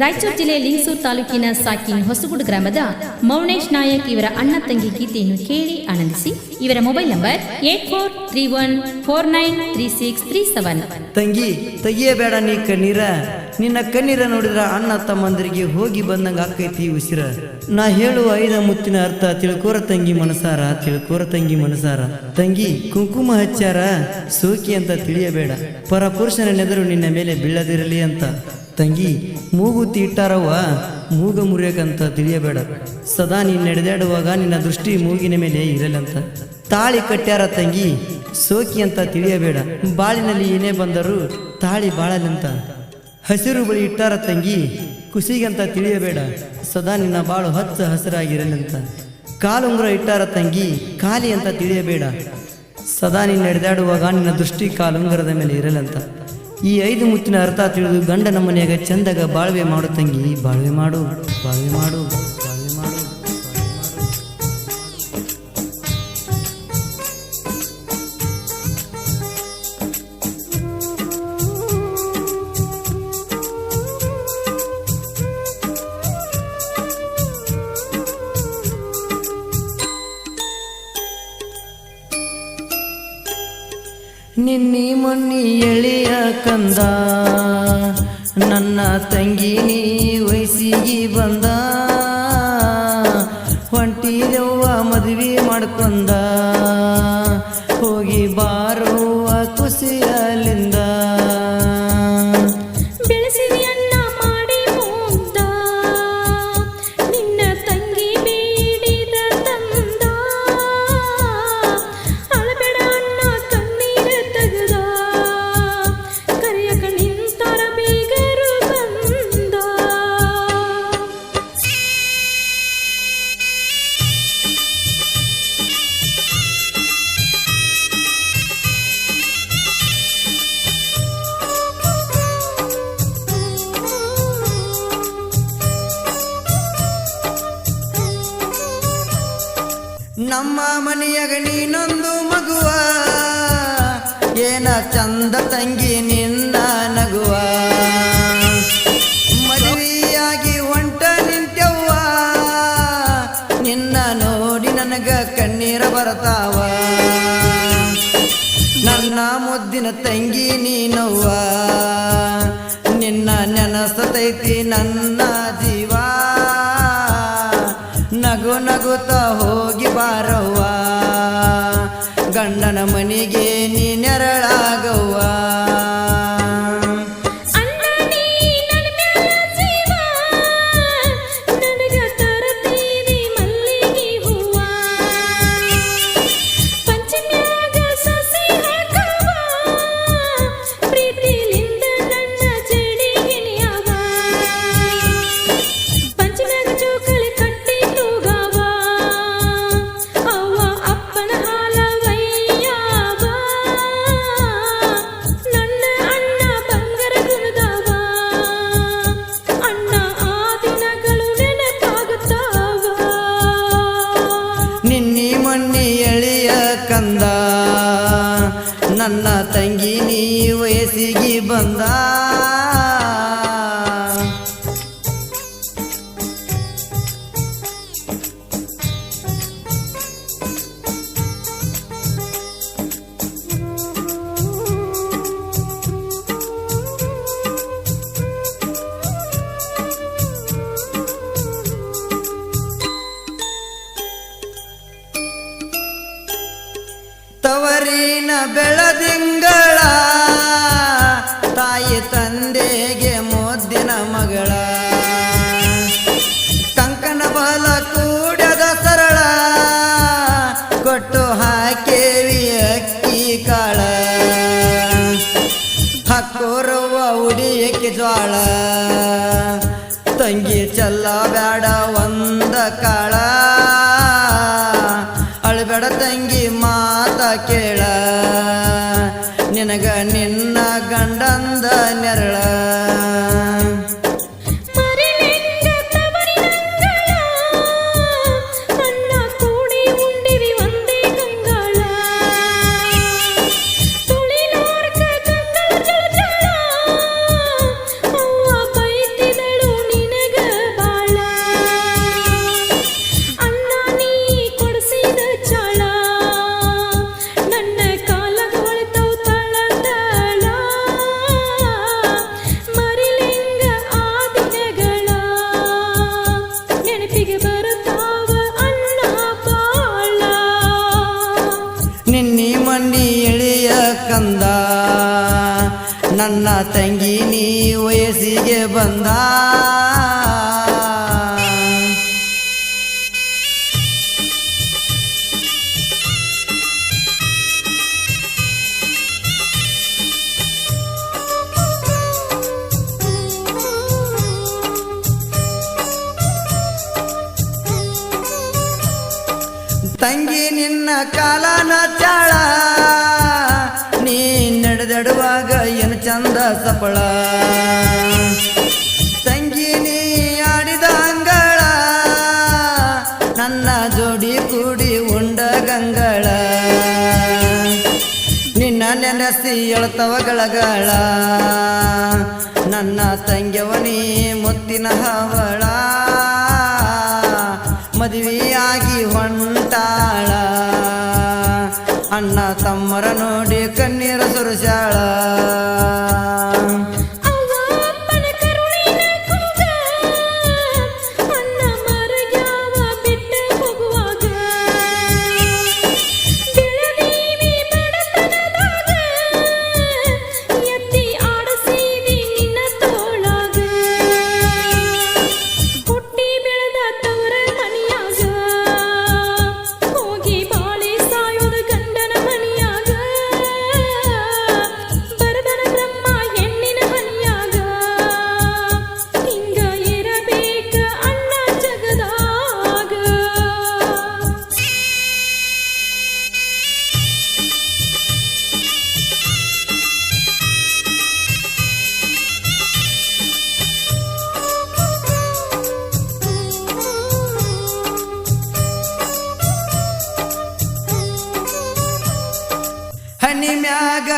ರಾಯಚೂರು ಜಿಲ್ಲೆ ಲಿಂಗಸೂರು ತಾಲೂಕಿನ ಸಾಕಿನ್ ಹೊಸಗುಡು ಗ್ರಾಮದ ಮೌನೇಶ್ ನಾಯಕ್ ಇವರ ಅಣ್ಣ ತಂಗಿ ಗೀತೆಯನ್ನು ಕೇಳಿ ಆನಂದಿಸಿ. ಇವರ mobile number eight four three one four nine three six three seven. ತಂಗಿ, ತೆಗಿಯಬೇಡ ನೀ ಕಣ್ಣೀರ. ನಿನ್ನ ಕಣ್ಣೀರ ನೋಡಿದ್ರ ಅಣ್ಣ ತಮ್ಮಂದರಿಗೆ ಹೋಗಿ ಬಂದಂಗ ಆಕೈತಿ ಉಸಿರ. ನಾ ಹೇಳುವ ಐದ ಮುತ್ತಿನ ಅರ್ಥ ತಿಳ್ಕೋರ ತಂಗಿ ಮನಸಾರ, ತಿಳ್ಕೋರ ತಂಗಿ ಮನಸಾರ. ತಂಗಿ, ಕುಂಕುಮ ಹಚ್ಚಾರ, ಸೋಕಿ ಅಂತ ತಿಳಿಯಬೇಡ. ಪರ ಪುರುಷನ ನೆದರು ನಿನ್ನ ಮೇಲೆ ಬೀಳದಿರಲಿ ಅಂತ. ತಂಗಿ, ಮೂಗು ಇಟ್ಟಾರವ್ವ ಮೂಗ ಮುರಿಯಕಂತ ತಿಳಿಯಬೇಡ. ಸದಾ ನೀನ್ ನಡೆದಾಡುವಾಗ ನಿನ್ನ ದೃಷ್ಟಿ ಮೂಗಿನ ಮೇಲೆ ಇರಲಂತ ತಾಳಿ ಕಟ್ಟ್ಯಾರ ತಂಗಿ, ಸೋಕಿ ಅಂತ ತಿಳಿಯಬೇಡ. ಬಾಳಿನಲ್ಲಿ ಏನೇ ಬಂದರೂ ತಾಳಿ ಬಾಳಲಂತ ಹಸಿರು ಬಳಿ ಇಟ್ಟಾರ ತಂಗಿ, ಕುಸಿಗಂತ ತಿಳಿಯಬೇಡ. ಸದಾ ನಿನ್ನ ಬಾಳು ಹಚ್ಚ ಹಸಿರಾಗಿರಲಂತ ಕಾಲುಂಗುರ ಇಟ್ಟಾರ ತಂಗಿ, ಖಾಲಿ ಅಂತ ತಿಳಿಯಬೇಡ. ಸದಾ ನೀನು ನಡೆದಾಡುವಾಗ ನಿನ್ನ ದೃಷ್ಟಿ ಕಾಲುಂಗರದ ಮೇಲೆ ಇರಲಂತ ಈ ಐದು ಮುತ್ತಿನ ಅರ್ಥ ತಿಳಿದು ಗಂಡನ ಮನೆಯಾಗ ಚಂದಾಗ ಬಾಳ್ವೆ ಮಾಡು ತಂಗಿ, ಬಾಳ್ವೆ ಮಾಡು ಬಾಳ್ವೆ ಮಾಡು. ಕಂದ. ನನ್ನ ತಂಗಿ ವಯಸ್ಸಿಗೆ ಬಂದ. ಹೊಂಟಿದೆವ್ವ ಮದುವೆ ಮಾಡ್ಕೊಂಡ ಹೋಗಿ ಬಾರುವ ಖುಷಿಯಲ್ಲಿಂದ ನಮ್ಮ ಮನೆಯಾಗ ನೀನೊಂದು ಮಗುವ. ಏನ ಚಂದ ತಂಗಿ ನಿನ್ನ ನಗುವ. ಮದುವೆಯಾಗಿ ಹೊಂಟ ನಿಂತ್ಯವ್ವ. ನಿನ್ನ ನೋಡಿ ನನಗ ಕಣ್ಣೀರ ಬರತಾವ. ನನ್ನ ಮುದ್ದಿನ ತಂಗಿ ನೀನವ್ವ. ನಿನ್ನ ನೆನಸತೈತಿ ನನ್ನ ಜೀವ. ನಗು ನಗುತ್ತ ಹೋಗಿ ಮನೆಗೆ ನೀ ನೆರಳಾಗವ್ವ? ನನ್ನ ತಂಗಿ ನೀ ವಯಸ್ಸಿಗೆ ಬಂದ. ತವರಿನ ಜ್ವಾಳ ತಂಗಿ ಚಲ್ಲ ಬೇಡ ಒಂದ ಕಾಳ. ಅಳಬೇಡ ತಂಗಿ ಮಾತ ಕೇಳ. ನಿನಗ ನಿನ್ನ ಗಂಡಂದ ನೆರಳ. ನನ್ನ ತಂಗಿ ನೀ ವಯಸ್ಸಿಗೆ ಬಂದ. ತಂಗಿ ನಿನ್ನ ಕಾಲನ ಚಂದ ಸಪಳ ತಂಗಿ ನೀ ಆಡಿದ ಅಂಗಳ, ನನ್ನ ಜೋಡಿ ಕೂಡಿ ಉಂಡ ಗಂಗಳ. ನಿನ್ನ ನೆನೆಸಿ ಎಳ್ತವ ಗಳಗಳ, ನನ್ನ ತಂಗ್ಯವನಿ ಮುತ್ತಿನ ಹವಳ. ಮದುವೆಯಾಗಿ ಹೊಂಟಾಳ, ಅಣ್ಣ ತಮ್ಮರ ನೋಡಿ ಕಣ್ಣೀರ ಸುರಸಾಳ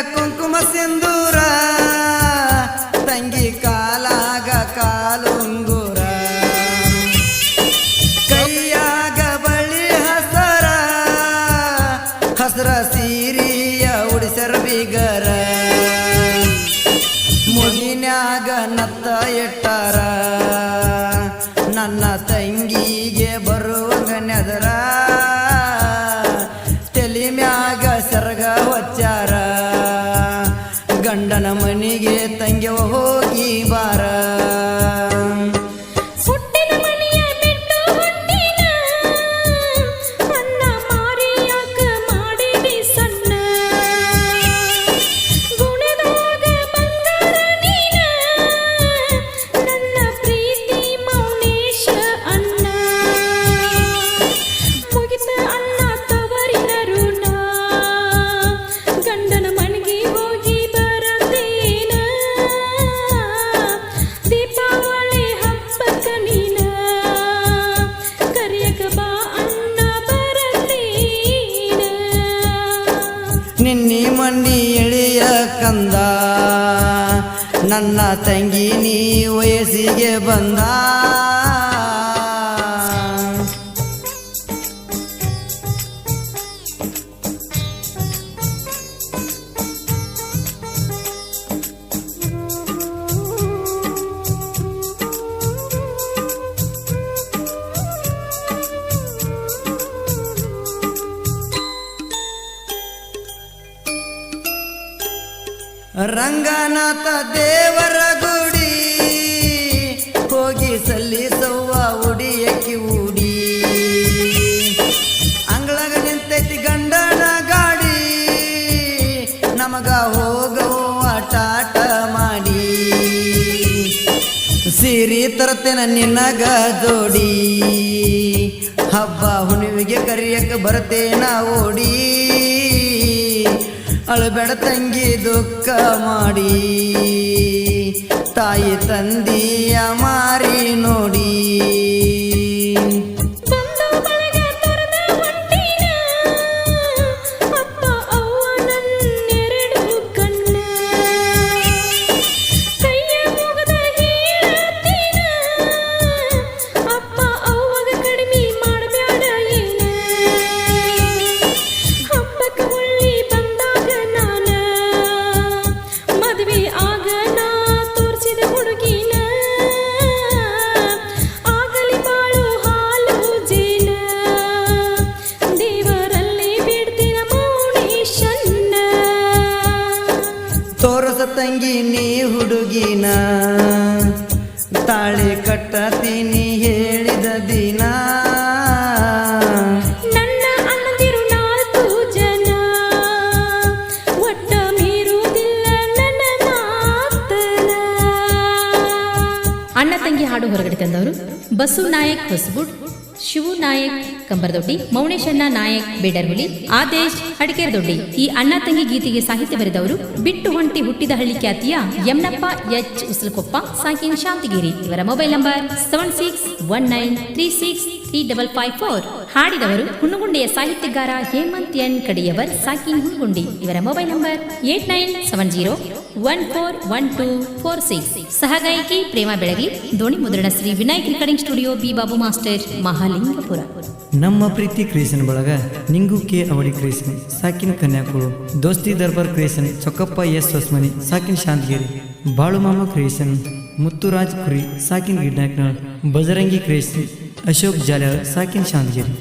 ಕುಂಕುಮ ಸಿಂಧೂರ, ತಂಗಿ ಕಾಲಾಗ ಕಾಲುಂಗುರ. ಕೈಯಾಗ ಬಳಿ ಹಸರ ಹಸರ ಸೀರಿಯ ಉಡಿಸರ ಬಿಗರ. ಮುಗಿನ್ಯಾಗ ನತ್ತ ಇಟ್ಟಾರ ನನ್ನ ತಂಗಿ ನೀ ವಯಸ್ಸಿಗೆ ಬಂದ ರಂಗನಾಥ ದೇವರ ಗುಡಿ. ಹೋಗಿ ಸಲ್ಲಿಸವ್ವ ಉಡಿಯಕ್ಕಿ ಉಡಿ ಅಂಗಳಗ ನಿಂತೈತಿ ಗಂಡನ ಗಾಡಿ. ನಮಗ ಹೋಗವ್ವ ಟಾಟ ಮಾಡಿ. ಸಿರಿ ತರ್ತೇನ ನಿನ್ನಗ ಜೋಡಿ. ಹಬ್ಬ ಹುಣ್ಣಿಮೆಗೆ ಕರಿಯಕ್ಕೆ ಬರ್ತೇನ ಓಡಿ. ಅಳಬೇಡ ತಂಗಿ ದುಃಖ ಮಾಡಿ. ತಾಯಿ ತಂದಿಯ ಮಾರಿ ನೋಡಿ. ಕಟ್ಟತೀನಿ ಹೇಳಿದ ದಿನ. ನನ್ನ ಅಣ್ಣಂದಿರು ನಾಲ್ಕು ಜನ. ಒಟ್ಟ ಮೀರುವುದಿಲ್ಲ ನನ್ನ ಮಾತ ಅಣ್ಣ ತಂಗಿ ಹಾಡು ಹೊರಗಡೆ ತಂದವರು ಬಸು ನಾಯಕ್ ಹೊಸಬುಡ್, ಶಿವು ನಾಯಕ್ ಕಂಬರದೊಡ್ಡಿ ಮೌನೇಶಣ್ಣ ನಾಯಕ್ ಬೇಡರ್ಹುಲಿ ಆದೇಶ್ ಅಡಿಕೆರದೊಡ್ಡಿ. ಈ ಅಣ್ಣ ತಂಗಿ ಗೀತೆಗೆ ಸಾಹಿತ್ಯ ಬರೆದವರು ಬಿಟ್ಟು ಹೊಂಟಿ ಹುಟ್ಟಿದ ಹಳ್ಳಿ ಖ್ಯಾತಿಯ ಯಮ್ನಪ್ಪ ಎಚ್. ಉಸಲಕೊಪ್ಪ ಸಾಕಿನ್ ಶಾಂತಿಗಿರಿ. ಇವರ mobile number seven six one nine three six three double five four. ಹಾಡಿದವರು ಹುಣ್ಣುಗುಂಡಿಯ ಸಾಹಿತ್ಯಗಾರ ಹೇಮಂತ್ ಎನ್. ಕಡಿಯವರ್, ಸಾಕಿನ್ ಹುಣ್ಣುಗುಂಡಿ. ಇವರ mobile number eight nine seven zero one four one two four six ಸಹಗಾಯಕಿ Prema Belagi, ದೋಣಿ ಮುದ್ರಣ Shri Vinayak recording studio B Babu master, Mahalingapur. ನಮ್ಮ Preeti creation ಬಳಗ ನಿಂಗು K ಅವಳಿ creation ಸಾಕಿನ ಕನ್ಯಾಕುಳು, ದೋಸ್ತಿ ದರ್ಬಾರ್ ಕ್ರಿಯೇಷನ್ ಚೊಕ್ಕಪ್ಪ ಎಸ್ ಹೊಸ್ಮನಿ, ಸಾಕಿನ ಶಾಂತಗಿರಿ, ಬಾಳುಮಾಮ ಕ್ರಿಯೇಷನ್ ಮುತ್ತುರಾಜ್ ಕುರಿ, ಸಾಕಿನ ಗಿಡ್ನಾಕ್ನಾಳ್ ಬಜರಂಗಿ ಕ್ರಿಯೇಷನ್ ಅಶೋಕ್ ಜಾಲ್ಯಾಳ್, ಸಾಕಿನ ಶಾಂತಗಿರಿ.